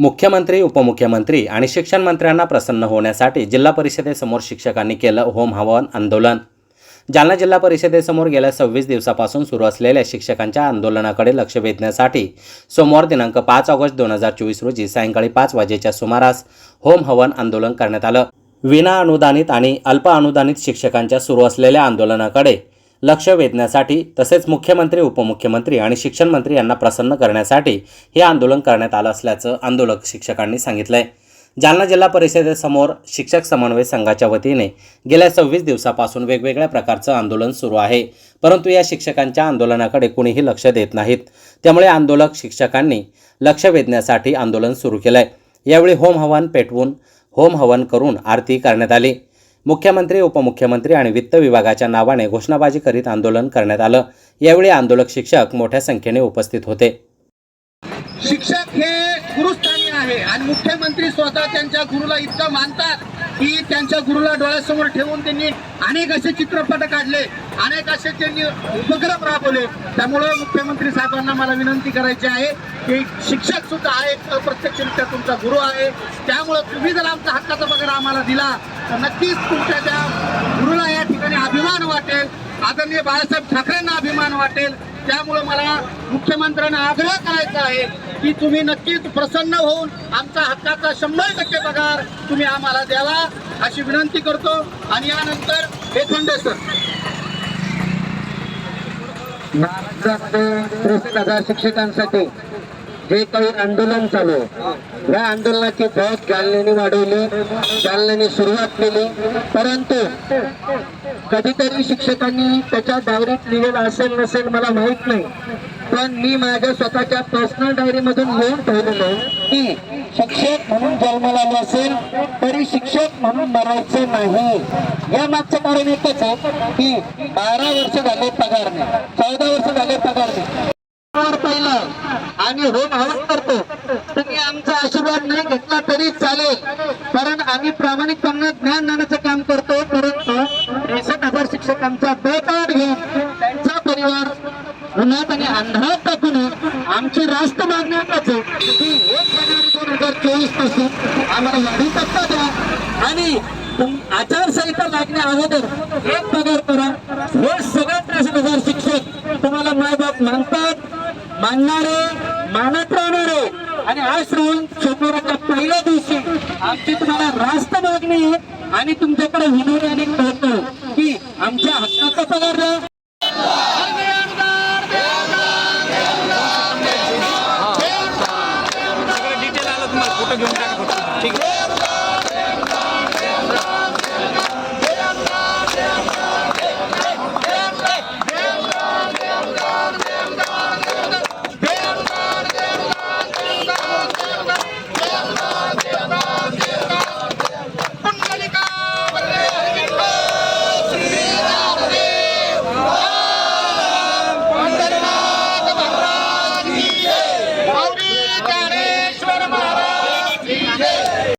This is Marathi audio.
मुख्यमंत्री उपमुख्यमंत्री आणि शिक्षण मंत्र्यांना प्रसन्न होण्यासाठी जिल्हा परिषदेसमोर शिक्षकांनी केलं होम हवन आंदोलन. जालना जिल्हा परिषदेसमोर गेल्या सव्वीस दिवसापासून सुरू असलेल्या शिक्षकांच्या आंदोलनाकडे लक्ष वेधण्यासाठी सोमवार दिनांक पाच ऑगस्ट दोन हजार चोवीस रोजी सायंकाळी पाच वाजेच्या सुमारास होम हवन आंदोलन करण्यात आलं. विना अनुदानित आणि अल्प अनुदानित शिक्षकांच्या सुरू असलेल्या आंदोलनाकडे लक्ष वेधण्यासाठी तसेच मुख्यमंत्री उपमुख्यमंत्री आणि शिक्षण मंत्री यांना प्रसन्न करण्यासाठी हे आंदोलन करण्यात आलं असल्याचं आंदोलक शिक्षकांनी सांगितलंय. जालना जिल्हा परिषदेसमोर शिक्षक समन्वय संघाच्या वतीने गेल्या सव्वीस दिवसापासून वेगवेगळ्या प्रकारचं आंदोलन सुरू आहे. परंतु या शिक्षकांच्या आंदोलनाकडे कुणीही लक्ष देत नाहीत. त्यामुळे आंदोलक शिक्षकांनी लक्ष वेधण्यासाठी आंदोलन सुरू केलंय. यावेळी होम हवन पेटवून होम हवन करून आरती करण्यात आली. मुख्यमंत्री उपमुख्यमंत्री आणि वित्त विभागाच्या नावाने घोषणाबाजी करीत आंदोलन करण्यात आलं. यावेळी आंदोलक शिक्षक मोठ्या संख्येने उपस्थित होते. शिक्षक हे गुरुस्थानी आहे आणि मुख्यमंत्री स्वतः त्यांच्या गुरुला इतकं मानतात. की त्यांच्या गुरुला डोळ्यासमोर ठेवून त्यांनी अनेक असे चित्रपट काढले अनेक असे त्यांनी उपक्रम राबवले. त्यामुळं मुख्यमंत्री साहेबांना मला विनंती करायची आहे की शिक्षक सुद्धा आहे प्रत्यक्षरित्या तुमचा गुरु आहे. त्यामुळं तुम्ही जर आमचा हक्काचा पगार आम्हाला दिला तर नक्कीच तुमच्या त्या गुरुला या ठिकाणी अभिमान वाटेल. आदरणीय बाळासाहेब ठाकरेंना अभिमान वाटेल. त्यामुळं मला मुख्यमंत्र्यांना आग्रह करायचा आहे की तुम्ही नक्कीच प्रसन्न होऊन आमचा हक्काचा शंभर टक्के पगार तुम्ही आम्हाला द्यावा अशी विनंती करतो. आणि यानंतर हे खंडेसर सर. महाराष्ट्रात शिक्षकांसाठी जे काही आंदोलन चालू या आंदोलनाची झळ जालन्याने वाढवली जालन्याने सुरुवात केली. परंतु कधीतरी शिक्षकांनी त्याच्या डायरेक्ट लिहिलेलं असेल नसेल मला माहीत नाही. पण मी माझ्या स्वतःच्या पर्सनल डायरी मधून लिहून ठेवलेलं आहे की शिक्षक म्हणून जन्माला आले असेल तरी शिक्षक म्हणून मरायचं नाही. या मागचं कारण एकच आहे की बारा वर्ष झाले पगार नाही चौदा वर्ष झाले पगार नाही. पहिलं आणि होम हवन करतो. तुम्ही आमचा आशीर्वाद नाही घेतला तरी चालेल. कारण आम्ही प्रामाणिकपणे ज्ञान देण्याचं काम करतो परंतु त्रेसष्ट हजार शिक्षकांचा बेकार घेऊन त्यांचा परिवार उन्हात आणि अंधारात टाकून आमची रास्त मागणी आहे की एक जानेवारी दोन हजार चोवीसपासून आम्हाला लढू पत्ता द्या आणि तुम- आचारसंहिता लागण्या अगोदर एक पगार करा. हे सगळ्यात त्रेसष्ट हजार शिक्षक तुम्हाला मायबाप मानतात मानणारे मानत राहणारे. आणि आज श्रावण सोमवाराच्या पहिल्या दिवशी आमची तुम्हाला रास्त मागणी आहे आणि तुमच्याकडे विनोदी आणि कळतो की आमच्या हक्काचा पगार द्या. डिटेल आलं